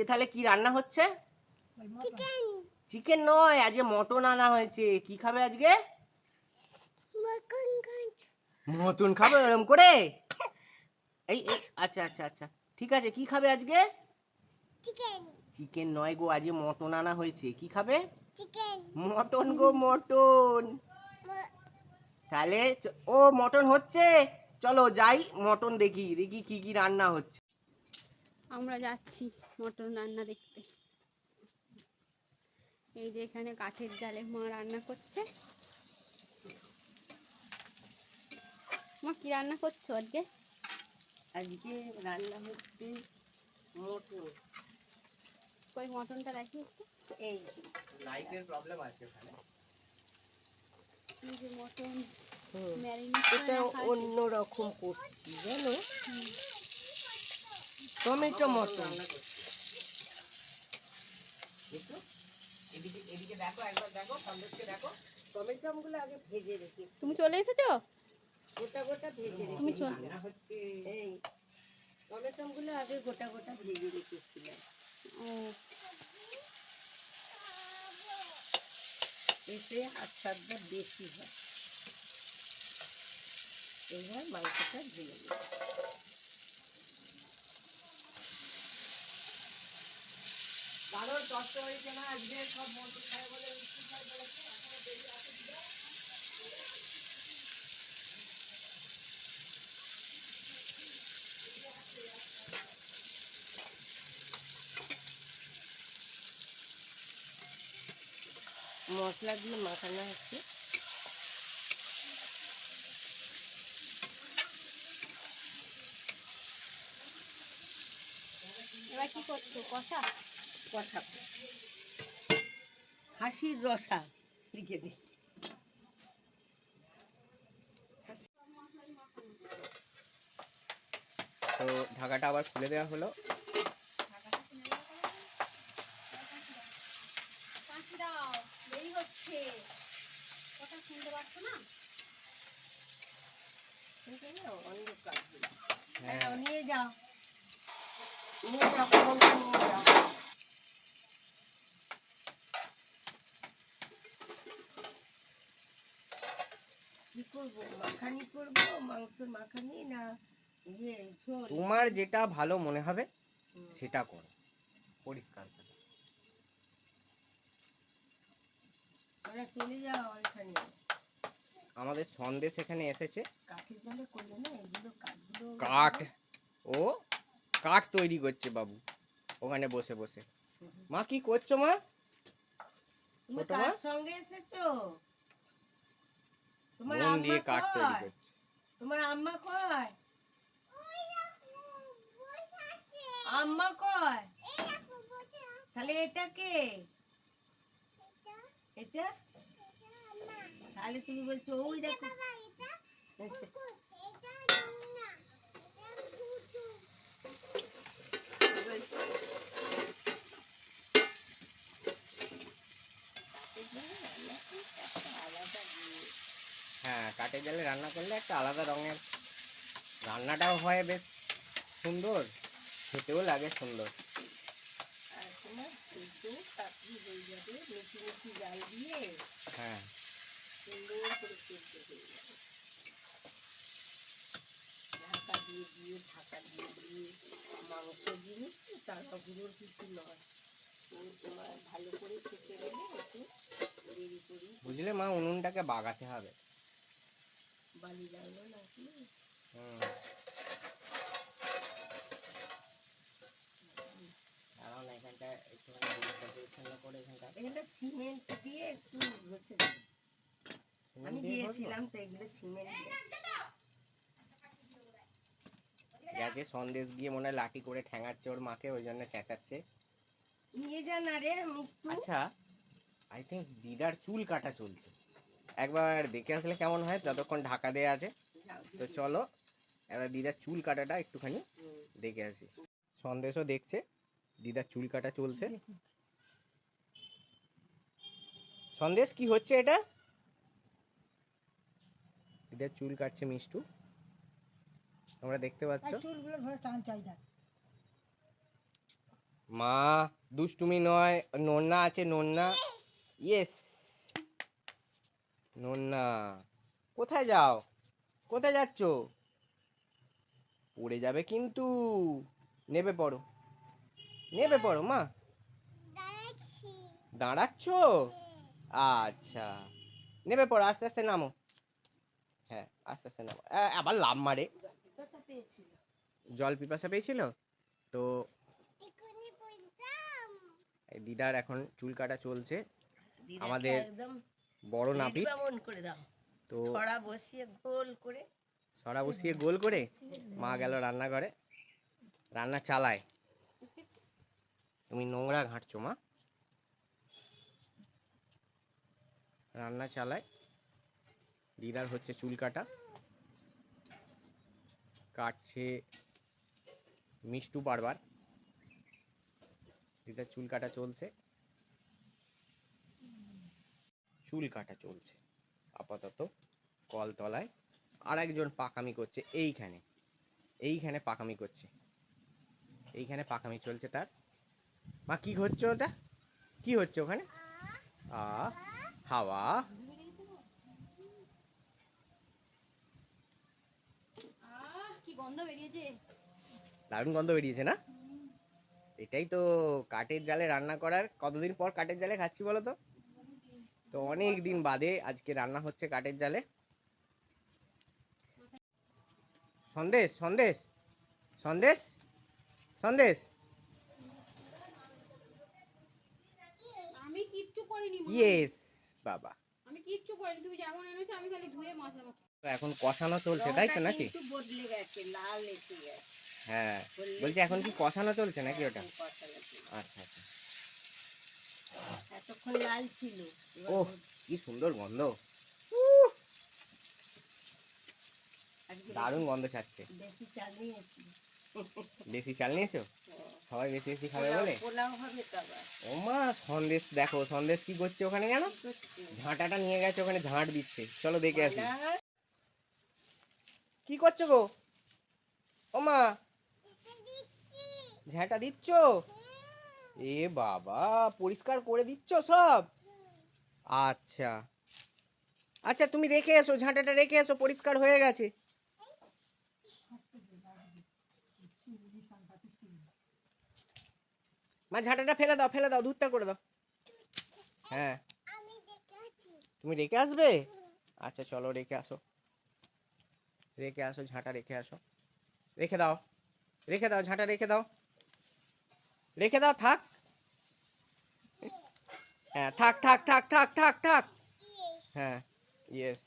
আজকে তাহলে কি রান্না হচ্ছে? চিকেন চিকেন নয় আজকে মটন আনা হয়েছে। কি খাবে আজকে? মটন খাবে ওরম করে? এই এই আচ্ছা আচ্ছা আচ্ছা। ঠিক আছে কি খাবে আজকে? চিকেন চিকেন নয় গো আজকে মটন আনা হয়েছে। কি খাবে? মটন গো মটন। তাহলে ও মটন হচ্ছে। চলো যাই মটন দেখি দেখি কি কি রান্না হচ্ছে। আমরা যাচ্ছি মটন রান্না দেখতে। এই যে এখানে কাঠের জালে মা রান্না করছে। মা কি রান্না করছ আজকে? আজকে রান্না হচ্ছে মটন কই মটনটা রাখি একটু। এই লাইটের প্রবলেম আছে ওখানে এই যে মটন। ম্যারিনেট এটা অন্য রকম করছি জানো টমেটো মটন এদিকে এদিকে দেখো একবার দেখো সন্দেশকে দেখো টমেটোগুলো আগে ভেজে রেখে তুমি চলে এসেছ গোটা গোটা ভেজে তুমি চল। এই টমেটোগুলো আগে গোটা গোটা ভেজে রেখেছিলাম ও এতে হাত স্বাদটা বেশি হয় এইবার মাংসটা দেবো কষ্ট হয়েছে না? আজকে সব মন্ত্র খায় বলে মিষ্টি খায় বলেছে এখনও দেরি আছে মশলা দিয়ে মাখানো হচ্ছে। এবার কি করছ? কষা? কথা। হাসির রসা লিখে দিই। তো ঢাকাটা আবার খুলে দেওয়া হলো। কাঁচি হচ্ছে। কথা শুনতে পাচ্ছ না? হ্যাঁ। নিয়ে যাও। নিয়ে যাও নিয়ে যাও। করব? মাখানি করব? মাংস মাখানি না ইয়ে ঝোল? তোমার যেটা ভালো মনে হবে সেটা করো। পরিষ্কার করে। চলে যাও আমাদের সন্দেশ এখানে এসেছে। কাঠের জলে করলে না এগুলো কাঠগুলো কাঠ ও কাঠ তৈরি করছে বাবু ওখানে বসে বসে। মা কি করছ মা? তুমি? কার সঙ্গে এসেছ? তোমার মন দিয়ে আম্মা কাঠ তৈরি কয়? করছে তোমার আম্মা কয় আম্মা কয় তাহলে এটা কে এটা? তাহলে তুমি বলছো ওই দেখো। হ্যাঁ কাঠের জালে রান্না করলে একটা আলাদা রঙের রান্নাটাও হয় বেশ সুন্দর খেতেও লাগে সুন্দর। হয়ে দিয়ে সুন্দর করে সেদ্ধ যাবে। ঢাকা দিয়ে দিয়ে ঢাকা দিয়ে দিয়ে মাংস জিনিস তো তাড়াহুড়োর কিছু নয়। তোমার ভালো করে খেতে গেলে একটু দেরি করি বুঝলে মা উনুনটাকে বাগাতে হবে। বালি লাগল নাকি হুম এখানটা একটুখানি পরিষ্কার করে এখানটা এখানটা সিমেন্ট দিয়ে একটু ঘষে দেবে আমি দিয়েছিলাম তো এগুলো সিমেন্ট গেছে সন্দেশ গিয়ে মনে হয় লাঠি করে ঠ্যাঙাচ্ছে ওর মাকে ওই জন্য চেঁচাচ্ছে। নিয়ে যা না রে মিষ্টু আচ্ছা আই থিঙ্ক দিদার চুল কাটা চলছে। একবার দেখে আসলে কেমন হয় যতক্ষণ ঢাকা দেয়া আছে। তো চলো এবার দিদার চুল কাটাটা একটুখানি দেখে আসি। সন্দেশও দেখছে দিদার চুল কাটা চলছে। সন্দেশ কি হচ্ছে এটা? দিদার চুল কাটছে মিষ্টু। তোমরা দেখতে পাচ্ছ? চুলগুলো ধরে টান চাই মা দুষ্টুমি নয় নন্না আছে নন্না। ইয়েস! নন্না কোথায় যাও? কোথায় যাচ্ছ? পড়ে যাবে কিন্তু। নেবে পড়ো। নেবে পড়ো মা। দাঁড়াচ্ছ। আচ্ছা। নেবে পড়ো আস্তে আস্তে নামো। হ্যাঁ আস্তে আস্তে নামো। আবার লাভ মারে। জল পিপাসা পেয়েছিল? তো দিদার এখন চুল কাটা চলছে। আমাদের একদম বড় নাপিত। করে দাও। তো ছড়া বসিয়ে গোল করে। সরা বসিয়ে গোল করে মা গেল রান্নাঘরে। রান্না চালায়। তুমি নোংরা ঘাঁটছো মা। রান্না চালায়। দিদার হচ্ছে চুল কাটা। কাটছে মিষ্টু বারবার। দিদার চুল কাটা চলছে। চুল কাটা চলছে। আপাতত কলতলায় আর একজন পাকামি করছে এইখানে। এইখানে পাকামি করছে। এইখানে পাকামি চলছে তার। মা কি হচ্ছে ওটা? কি হচ্ছে ওখানে? আ হাওয়া। কি গন্ধ বেরিয়েছে? দারুণ গন্ধ বেরিয়েছে না? এটাই তো কাঠের জালে রান্না করার। কতদিন পর কাঠের জালে খাচ্ছি বলো তো? তো অনেক দিন বাদে আজকে রান্না হচ্ছে কাঠের জালে। সন্দেশ সন্দেশ সন্দেশ সন্দেশ। আমি কিচ্ছু করিনি ইয়েস বাবা। আমি কিচ্ছু করিনি তুমি যেমন এনেছো আমি খালি ধুয়ে মশলা মশলা তো এখন কষানো চলছে তাই তো রংটা নাকি? কিন্তু বদলে গেছে লাল এসে গেছে। হ্যাঁ বলছি এখন কি কষানো চলছে নাকি ওটা? কষানো ছিল। আচ্ছা আচ্ছা। এতক্ষণ লাল ছিল। কি সুন্দর গন্ধ। দারুণ গন্ধ ছাড়ছে। বেশি চাল নিয়েছি। বেশি চাল নিয়েছো। সবাই বেশি বেশি খাবে বলে? ও মা সন্দেশ দেখো সন্দেশ কি করছে ওখানে জানো? ঝাঁটাটা নিয়ে গেছে ওখানে ঝাঁট দিচ্ছে। চলো দেখে আসি। কি করছ গো? ও মা ঝাঁটা দিচ্ছ? এ বাবা, পরিষ্কার করে দিচ্ছ সব? আচ্ছা। আচ্ছা তুমি রেখে এসো, ঝাঁটাটা রেখে এসো, পরিষ্কার হয়ে গেছে। মা, ঝাঁটাটা ফেলে দাও ফেলে দাও, দুধটা করে দাও। হ্যাঁ। তুমি রেখে আসবে? আচ্ছা চলো, রেখে আসো। রেখে আসো, ঝাঁটা রেখে আসো। রেখে দাও। রেখে দাও, ঝাঁটা রেখে দাও। রেখে দাও, থাক। হ্যাঁ থাক থাক থাক থাক থাক থাক। হ্যাঁ ইয়েস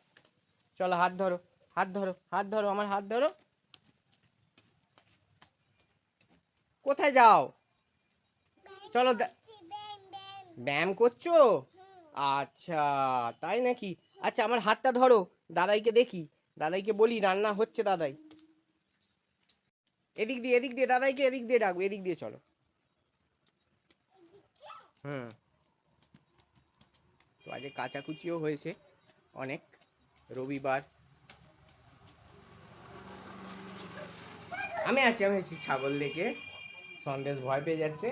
চলো, হাত ধরো হাত ধরো হাত ধরো, আমার হাত ধরো। কোথায় যাও? চলো ব্যায়াম করছ? আচ্ছা তাই নাকি? আচ্ছা আমার হাতটা ধরো, দাদাইকে দেখি। দাদাইকে বলি, রান্না হচ্ছে দাদাই। এদিক দিয়ে এদিক দিয়ে, দাদাইকে এদিক দিয়ে ডাকবো, এদিক দিয়ে চলো। হুম। তো আজকে কাচাকুচিও হয়েছে অনেক, রবিবার। আমি আছি আমি আছি ছাগল দেখে। সন্দেশ ভয় পেয়ে যাচ্ছে।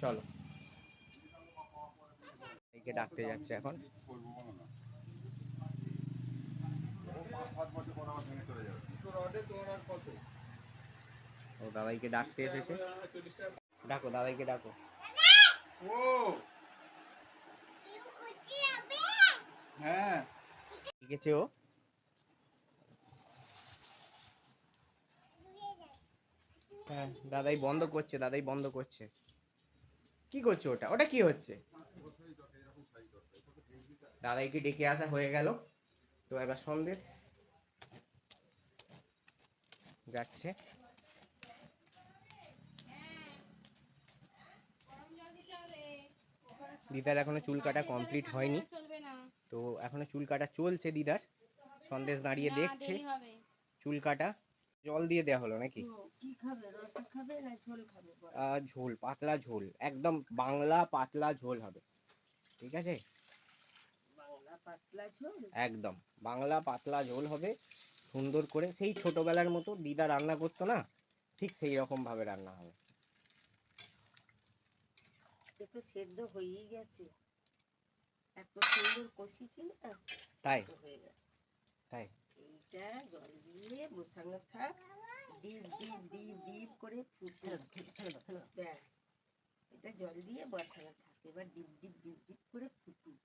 চলো। একে ডাকতে যাচ্ছে এখন। ও দাদাইকে ডাকতে এসেছে। ডাকো, দাদাইকে ডাকো। হবে শিখেছে ও। হ্যাঁ দাদাই বন্ধ করছে, দাদাই বন্ধ করছে। কি করছে ওটা? ওটা কি হচ্ছে? দাদাইকে ডেকে আসা হয়ে গেল। তো এবার সন্দেশ যাচ্ছে গরম জল দিতে হবে দিদার এখনও চুল কাটা কমপ্লিট হয়নি। তো এখনও চুল কাটা চলছে দিদার। সন্দেশ দাঁড়িয়ে দেখছে। চুল কাটা। জল দিয়ে দেওয়া হলো নাকি? ও, কি খাবে? রসা খাবে না ঝোল আহ, ঝোল পাতলা ঝোল। একদম বাংলা পাতলা ঝোল হবে। ঠিক আছে? বাংলা পাতলা ঝোল? একদম। বাংলা পাতলা ঝোল হবে। সুন্দর করে। সেই ছোটবেলার মতো দিদা রান্না করতো না? ঠিক সেই রকম ভাবে রান্না হবে। তো সেদ্ধ হয়েই গেছে। এত সুন্দর কষিছি না? তাই? হয়ে গেছে। তাই? এইটা জল দিয়ে বসানো থাক। ডিপ ডিপ ডিপ ডিপ করে ফুটে ব্যাস। এটা জল দিয়ে বসানো থাক। এবার ডিপ ডিপ ডিপ ডিপ করে ফুটুক।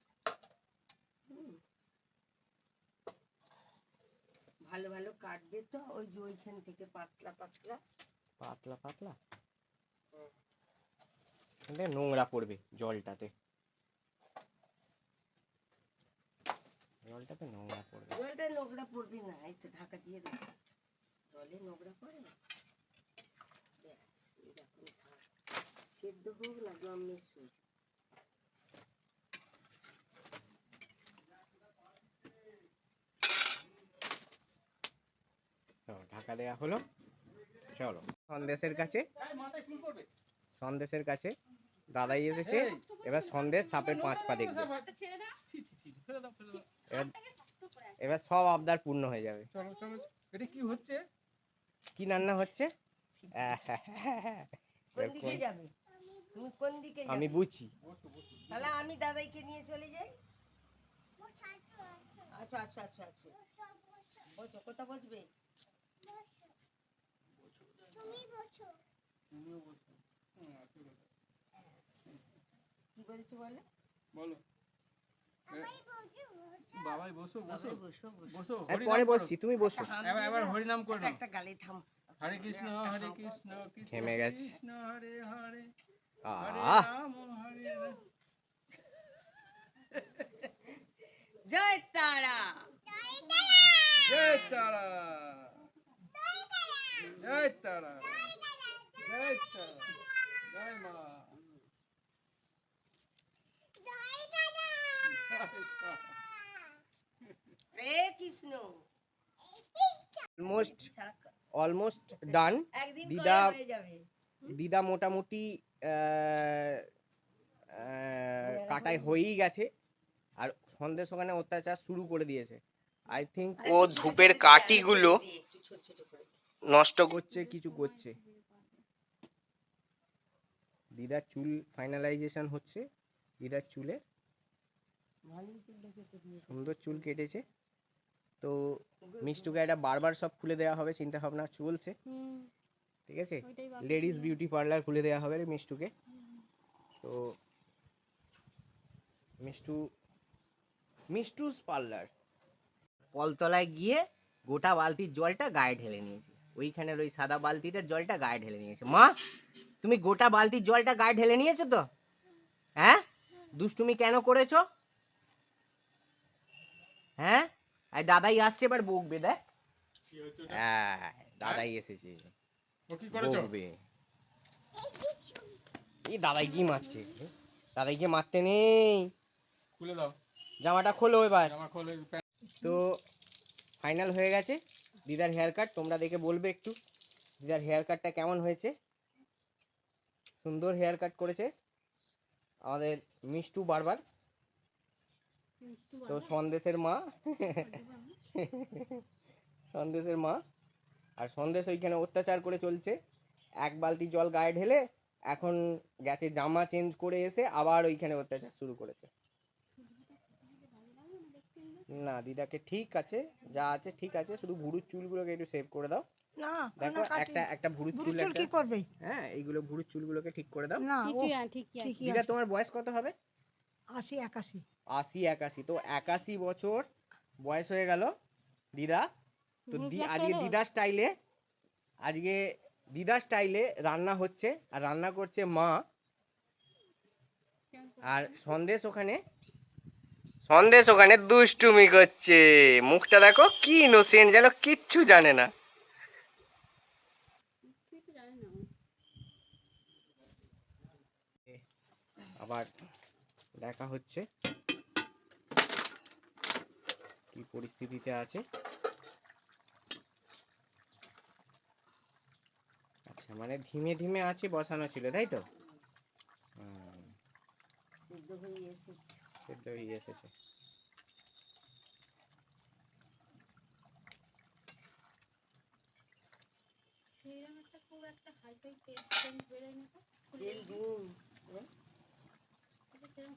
ভালো ভালো কাট দে তো? ওই যে ওইখান থেকে পাতলা পাতলা। পাতলা পাতলা। এটা নোংরা পড়বে জলটাতে। জলটাতে নোংরা পড়বে। জলটা নোংরা পড়বে না এই তো ঢাকা দিয়ে দেবো। জলে নোংরা পড়ে? এরকম থাক। সেদ্ধ হোক না দম মিশুক চলো, ঢাকা দেওয়া হলো। চলো। সন্দেশের কাছে। সন্দেশের কাছে। দাদাই এসেছে। এবার সন্দেশ সাপের পাঁচ পা দেখবে এবার সব আবদার পূর্ণ হয়ে যাবে। চলো চলো এটা কি হচ্ছে? কি রান্না হচ্ছে? কোন এবার দিকে কোন- যাবে? তুমি কোন দিকে আমি বসো তাহলে আমি দাদাইকে নিয়ে চলে যাই। আচ্ছা আচ্ছা আচ্ছা আচ্ছা। বসো, কোথা বসবে? বসো। তুমি বসো। তুমিও বসো। হ্যাঁ, ঠিক আছে। কি বলছো বলো? বলো। আমি বসো। বসো বাবাই বসো বসো। বসো হরিনাম পরে বসছি তুমি বসো। এবার এবার দাও। করে। একটা- গালে থাম। হরে কৃষ্ণ হরে কৃষ্ণ কৃষ্ণ থেমে গেছি। কৃষ্ণ হরে হরে। হরে রাম হরে জয় তারা। জয় তারা। জয় তারা। জয় তারা। জয় মা। রে কৃষ্ণ। অলমোস্ট অলমোস্ট ডান দিদা- দিদা মোটামুটি কাটাই হয়েই গেছে। আর সন্দেশ ওখানে অত্যাচার শুরু করে দিয়েছে। আই থিঙ্ক ও ধূপের দে। নষ্ট করছে কিছু করছে। দিদার চুল ফাইনালাইজেশন হচ্ছে। দিদার চুলে ভালোই চুল রেখেছে দিয়ে। সুন্দর চুল কেটেছে। তো মিষ্টুকে এটা বারবার সব খুলে দেওয়া হবে চিন্তা ভাবনা চলছে। ঠিক আছে? লেডিস বিউটি পার্লার খুলে দেওয়া হবে মিষ্টুকে। তো মিষ্টু মিষ্টুস পার্লার। কলতলায় গিয়ে গোটা বালতির জলটা গায়ে ঢেলে নিয়েছে। ওইখানের ওই সাদা বালতিটার জলটা গায়ে ঢেলে নিয়েছে। মা তুমি গোটা বালতির জলটা গায়ে ঢেলে নিয়েছো তো? হ্যাঁ? দুষ্টুমি কেন করেছ? হ্যাঁ? আর দাদাই আসছে এবার বকবে দেখ। কি? হ্যাঁ দাদাই এসেছে। কি বকবে। এই দাদাই কি মারছে? দাদাইকে মারতে নেই। খুলে দাও। জামাটা খোলো এবার। জামা খোলে তো ফাইনাল হয়ে গেছে। দিদার হেয়ার কাট তোমরা দেখে বলবে একটু। দিদার হেয়ার কাটটা কেমন হয়েছে? সুন্দর হেয়ার কাট করেছে। আমাদের মিষ্টু বারবার। তো সন্দেশের মা। সন্দেশের মা। আর সন্দেশ ওইখানে অত্যাচার করে চলছে। এক বালতি জল গায়ে ঢেলে এখন গেছে জামা চেঞ্জ করে এসে আবার ওইখানে অত্যাচার শুরু করেছে। না দিদাকে ঠিক আছে যা আছে ঠিক আছে শুধু ভুরুর চুলগুলোকে একটু সেভ করে দাও। না দেখো একটা একটা ভুরুর চুল কি করবে? হ্যাঁ এইগুলো ভুরুর চুলগুলোকে ঠিক করে দাও। না ঠিকই আছে, ঠিকই দিদা তোমার বয়স কত হবে? আশি একাশি। আশি একাশি। তো একাশি বছর বয়স হয়ে গেল দিদা। তো দি আজকে? দিদা স্টাইলে আজকে দিদা স্টাইলে রান্না হচ্ছে আর রান্না করছে মা। আর সন্দেশ ওখানে সন্দেশ ওখানে দুষ্টুমি করছে। মুখটা দেখো কি ইনোসেন্ট যেন কিচ্ছু জানে না। আবার দেখা হচ্ছে। কি পরিস্থিতিতে আছে? আচ্ছা মানে ধীমে ধীমে আছে বসানো ছিল তাই তো? হয়ে এসেছে। সেদ্ধ হয়ে এসেছে। একটা খুব একটা হাই ফাই টেস্ট বেরোয় না তো? তেল দিন হ্যাঁ? সেরকম হাই ফাই একটা সেন্ট বেড়ে গেল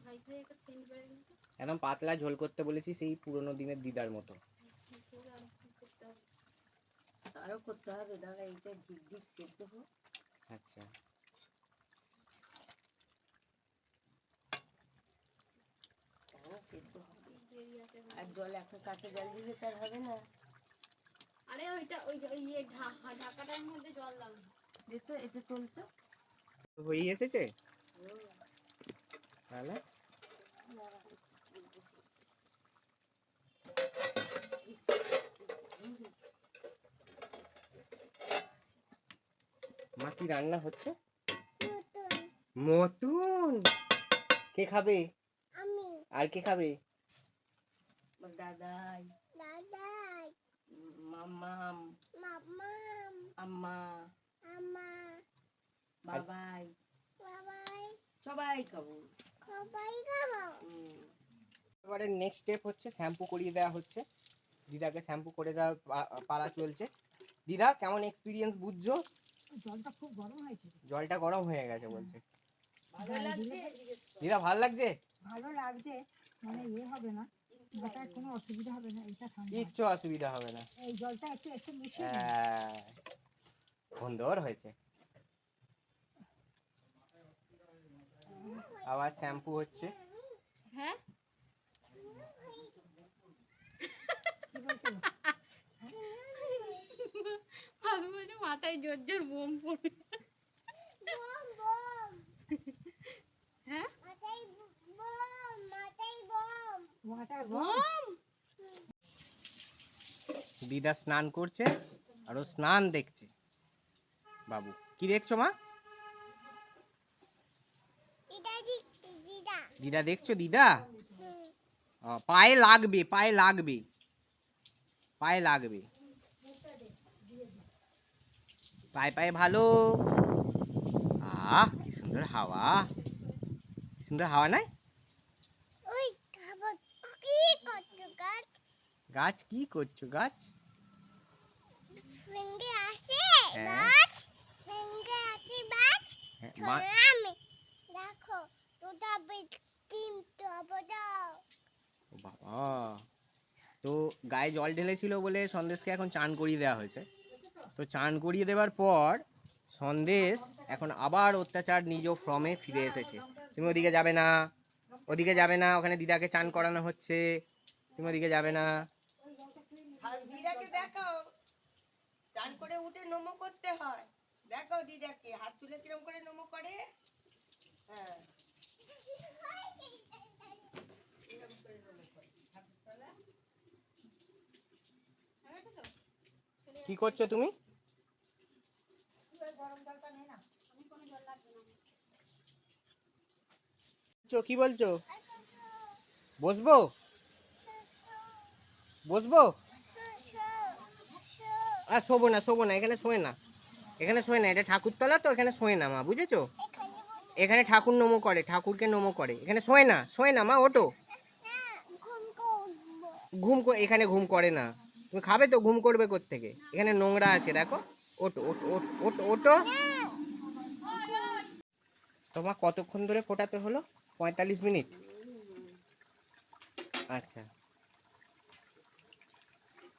একদম পাতলা ঝোল করতে বলেছি সেই পুরোনো দিনের দিদার মতো। করতে হবে আরও করতে ঝিক সেদ্ধ হোক। আচ্ছা। সেদ্ধ হবে। আর জল এখন কাঁচা জল দিলে তার হবে না। আরে ওইটা ওই ওই ইয়ে ঢাকাটার মধ্যে জল দাও। তুলতো হয়ে এসেছে? তাহলে? মা কি রান্না হচ্ছে? মতুন। কে খাবে? আমি। আর কে খাবে? দাদাই। দাদাই। মামাম মামাম আম্মা। আমা বাবাই। বাবাই। সবাই খাব। এবারে নেক্সট স্টেপ হচ্ছে শ্যাম্পু করিয়ে দেওয়া হচ্ছে। দিদাকে শ্যাম্পু করে দেওয়ার পালা চলছে। দিদা কেমন এক্সপিরিয়েন্স বুঝছ? জলটা খুব গরম হয়েছে। জলটা গরম হয়ে গেছে বলছে। ভালো লাগছে। দিদা ভালো লাগছে? ভালো লাগছে। মানে ইয়ে হবে না। মাথায় কোনো অসুবিধা হবে না এটা ঠান্ডা। কিচ্ছু অসুবিধা হবে না। এই জলটা একটু একটু মিশিয়ে দিন। হ্যাঁ, সুন্দর হয়েছে। আবার শ্যাম্পু হচ্ছে। হ্যাঁ? মাথায় জোর জোর বোম পড়বে। হ্যাঁ? দিদা স্নান করছে আর ও স্নান দেখছে। বাবু কি দেখছ মা এটা দি- দিদা। দিদা দেখছ দিদা? হুম। আ, পায়ে লাগবে পায়ে লাগবে। পায়ে লাগবে। পায়ে পায়ে ভালো। আহ কি সুন্দর হাওয়া। কি সুন্দর হাওয়া নাই? ওই খাবার কি করছ গাছ? গাছ কি করছ গাছ? ভেঙ্গে আসে হ্যাঁ। গাছ। ভেঙ্গে আসে গাছ। হ্যাঁ, মা- আমি দেখো। দুটা কিন্তু দাও ও বাবা। তো গায়ে জল ঢেলেছিল বলে সন্দেশকে এখন চান করিয়ে দেওয়া হয়েছে। তো চান করিয়ে দেওয়ার পর সন্দেশ এখন আবার অত্যাচার নিজ ফর্মে ফিরে এসেছে। তুমি ওদিকে যাবে না। ওদিকে যাবে না। ওখানে দিদাকে চান করানো হচ্ছে। তুমি ওদিকে যাবে না। দেখাও চান করে উঠে নমো করতে হয়। দেখাও দিদাকে হাত তুলে কিরম করে নমো করে? হ্যাঁ। কি করছ তুমি? কি বলছো? বসবো? বসবো? আর শোবো না শোবো না এখানে শোয় না। এখানে শোয় না এটা ঠাকুরতলা তো এখানে শোয় না মা বুঝেছ? এখানে ঠাকুর নমো করে ঠাকুরকে নমো করে। এখানে শোয় না শোয় না মা ওটো ঘুম এখানে ঘুম করে না। তুমি খাবে তো? ঘুম করবে থেকে এখানে নোংরা আছে, দেখো। ওটো ওটো ওটো তোমার কতক্ষণ ধরে ফোটাতে হলো? পঁয়তাল্লিশ মিনিট? আচ্ছা।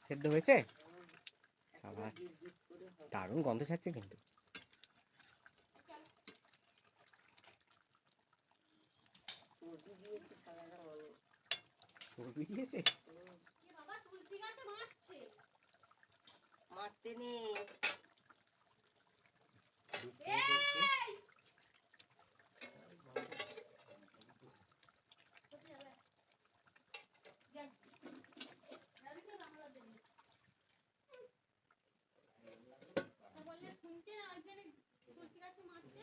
সেদ্ধ হয়েছে? দারুণ গন্ধ ছাড়ছে কিন্তু। দিয়েছে সালারা মনে চর্বি দিয়েছে বাবা তুলসী গাছে মারছে মারতে নেই বললে শুনছে না ওইখানে তুলসী গাছে মারছে।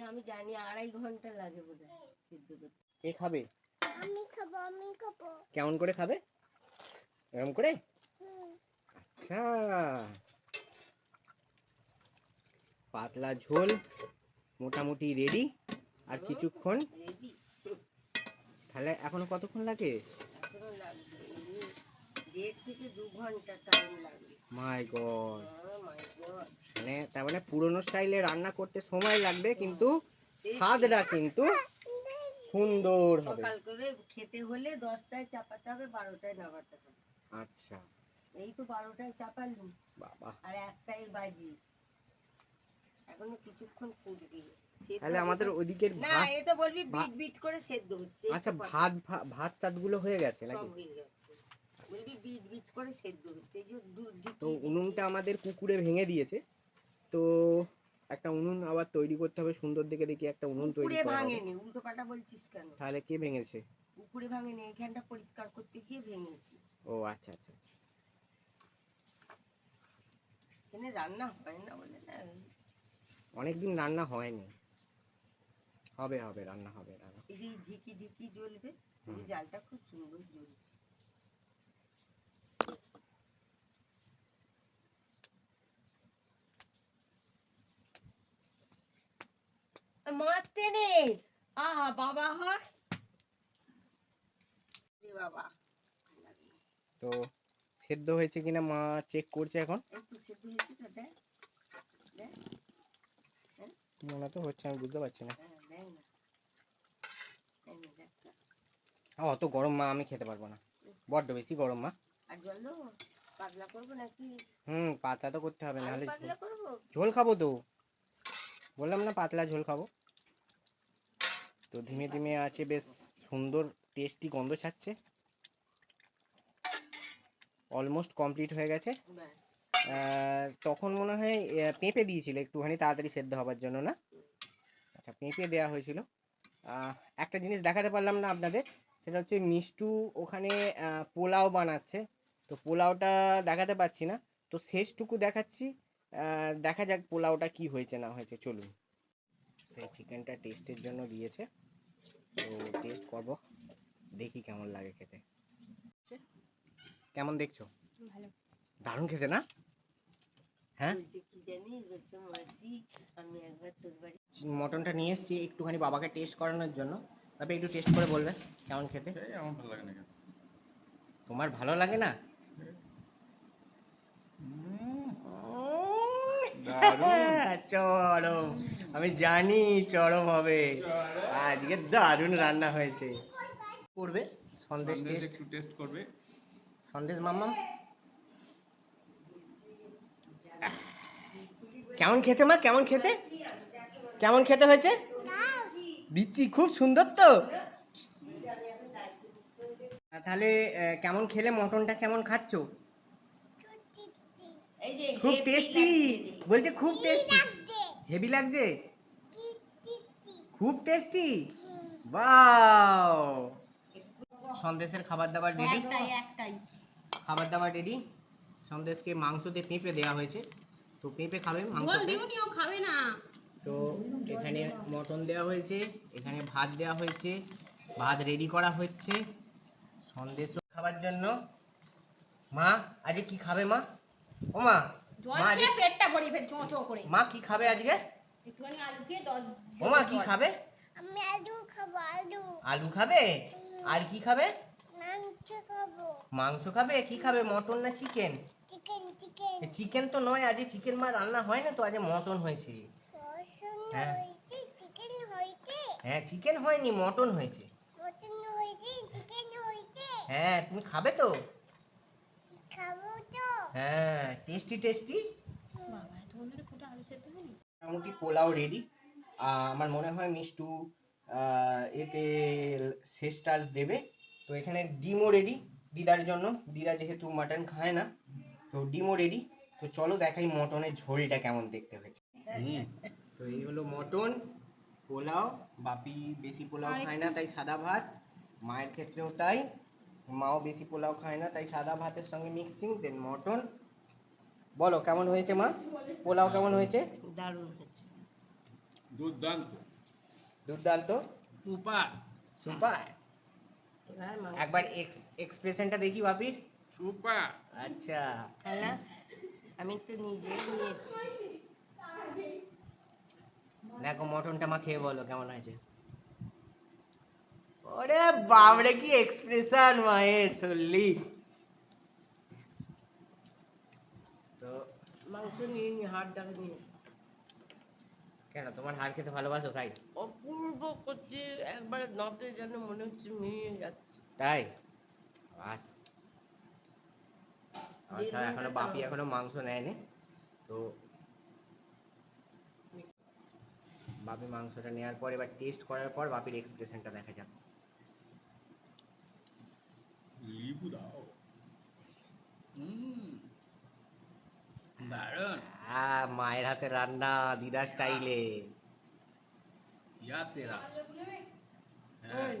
এ আমি জানি আড়াই ঘণ্টা লাগে বোধ হয় সিদ্ধ করতে। কে খাবে? আমি খাব আমি খাব। কেমন করে খাবে? এরকম করে। আচ্ছা। পাতলা ঝোল মোটামুটি রেডি আর কিছুক্ষণ। তাহলে এখনও কতক্ষণ লাগে? দেড় থেকে দু ঘণ্টা টাইম লাগে। My god Oh. মানে তার মানে পুরোনো স্টাইলে রান্না করতে সময় লাগবে কিন্তু স্বাদটা কিন্তু সুন্দর হবে। সকাল করে খেতে হলে দশটায় চাপাতে হবে বারোটায় নামাতে হবে। আচ্ছা। এই তো বারোটায় চাপালি বাবা। আর একটাই বাজি। এখনও কিছুক্ষণ ফুটবি। তাহলে আমাদের ওদিকের না এ তো বলবি বিট বিট করে সেদ্ধ হচ্ছে আচ্ছা। ভাত ভাত টাতগুলো হয়ে গেছে নাকি? সব হয়ে যাচ্ছে বিট বিট করে সেদ্ধ হচ্ছে। এই যে তো উনুনটা আমাদের কুকুরে ভেঙে দিয়েছে। তো একটা উনুন আবার তৈরি করতে হবে সুন্দর দেখে দেখি একটা উনুন তৈরি করা। ভাঙেনি উল্টো পাটা বলছিস কেন? তাহলে কে ভেঙেছে? পুকুরে ভাঙেনি এখানটা পরিষ্কার করতে গিয়ে ভেঙেছি। ও আচ্ছা আচ্ছা আচ্ছা। এখানে রান্না হয় না বলে না? অনেকদিন রান্না হয়নি। হবে হবে রান্না হবে রান্না। এই যে ঢিকি ঢিকি জ্বলবে এই জালটা খুব সুন্দর জ্বলছে মারতে নেই আহা বাবা হয় বাবা। তো সেদ্ধ হয়েছে কিনা মা চেক করছে এখন? মনে তো হচ্ছে আমি বুঝতে পারছি না। হ্যাঁ অত গরম মা আমি খেতে পারব না। বড্ড বেশি গরম মা। পাতলা করব নাকি? হুম পাতলা তো করতে হবে নাহলে ঝোল খাব তো। বললাম না পাতলা ঝোল খাব। তো ধীমে ধীমে আছে বেশ সুন্দর টেস্টি গন্ধ ছাড়ছে। অলমোস্ট কমপ্লিট হয়ে গেছে। তখন মনে হয় পেঁপে দিয়েছিল একটুখানি তাড়াতাড়ি সেদ্ধ হবার জন্য না? আচ্ছা পেঁপে দেওয়া হয়েছিল। আহ, একটা জিনিস দেখাতে পারলাম না আপনাদের সেটা হচ্ছে মিষ্টু ওখানে পোলাও বানাচ্ছে। তো পোলাওটা দেখাতে পাচ্ছি না। তো শেষটুকু দেখাচ্ছি আহ, দেখা যাক পোলাওটা কি হয়েছে না হয়েছে চলুন। এই চিকেনটা টেস্টের জন্য দিয়েছে। তো টেস্ট করব। দেখি কেমন লাগে খেতে। কেমন দেখছ? ভালো। দারুণ খেতে না? হ্যাঁ? মটনটা নিয়ে এসেছি একটুখানি বাবাকে টেস্ট করানোর জন্য। তবে একটু টেস্ট করে বলবে কেমন খেতে? আমার ভালো লাগে না কেন তোমার ভালো লাগে না? চরম। আমি জানি চরম হবে। আজকে দারুণ রান্না হয়েছে। করবে? সন্দেশ একটু টেস্ট করবে। সন্দেশ মাম্মাম কেমন খেতে মা? কেমন খেতে? কেমন খেতে হয়েছে? দিচ্ছি খুব সুন্দর তো। তাহলে কেমন খেলে মটনটা? কেমন খাচ্ছ? খুব টেস্টি বলছে খুব টেস্টি হেভি লাগছে। কি কি কি খুব টেস্টি বাও সন্দেশের খাবার দাবার রেডি খাবার দাবার রেডি সন্দেশকে মাংসতে পেঁপে দেওয়া হয়েছে। তো পেঁপে খাবে মাংস খাবে না। তো এখানে মটন দেওয়া হয়েছে এখানে ভাত দেওয়া হয়েছে ভাত রেডি করা হচ্ছে। সন্দেশও খাবার জন্য। মা আজকে কি খাবে মা? ও মা জল খেয়ে পেটটা ভরিয়ে ফেল চো চো করে। মা কি খাবে আজকে? একটুখানি আলু খেয়ে দশ ও মা কি খাবে? আমি আলু খাব আলু। আলু খাবে? আর কি খাবে? মাংস খাব। মাংস খাবে? কি খাবে মটন না চিকেন? Chicken chicken. চিকেন তো নয় আজকে চিকেন মা রান্না হয় না তো আজ মটন হয়েছে। হ্যাঁ। চিকেন হয়েছে। হ্যাঁ চিকেন হয়নি মটন হয়েছে। মটন হয়েছে চিকেন হয়েছে। হ্যাঁ তুমি খাবে তো? খাব। তো হ্যাঁ টেস্টি টেস্টি মোটামুটি পোলাও রেডি আমার মনে হয় মিষ্টু এতে শেষ টাচ দেবে। তো এখানে ডিমও রেডি দিদার জন্য। দিদা যেহেতু মাটন খায় না তো ডিমও রেডি তো চলো দেখাই মটনের ঝোলটা কেমন দেখতে হয়েছে। তো এই হলো মটন পোলাও। বাপি বেশি পোলাও খায় না তাই সাদা ভাত। মায়ের ক্ষেত্রেও তাই। মাও বেশি পোলাও খায় না তাই সাদা ভাতের সঙ্গে মিক্সিং দেন মটন। বলো কেমন হয়েছে মা? পোলাও কেমন হয়েছে? দারুণ হচ্ছে দুর্দান্ত। দুর্দান্ত? সুপার। সুপার। একবার এক্স এক্সপ্রেশনটা দেখি বাপির সুপার। আচ্ছা। আমি তো নিজেই নিয়েছি। দেখো মটনটা মা খেয়ে বলো কেমন হয়েছে? ওরে বাবরে কি এক্সপ্রেশন মায়ের সল্লি মাংস নিয়ে নি হাড়টাকে নিয়ে কেন তোমার হাড় খেতে ভালোবাসো তাই? অপূর্ব করছে একবারে দাঁতে যেন মনে হচ্ছে মেয়ে যাচ্ছে। তাই? বাস। আচ্ছা এখনও বাপি এখনও মাংস নেয়নি তো বাপি মাংসটা নেওয়ার পর এবার টেস্ট করার পর বাপির এক্সপ্রেশনটা দেখা যাক। লিবু দাও হুম। দারুণ। মায়ের হাতে রান্না দিদা স্টাইলে। ইয়া তেরা হ্যাঁ।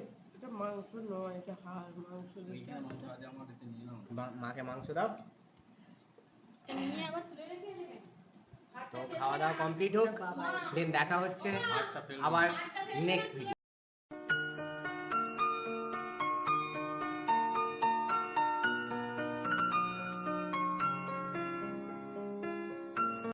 মাকে মাংস দাও। তো খাওয়া দাওয়া কমপ্লিট হোক দিন দেখা হচ্ছে আবার নেক্সট ভিডিও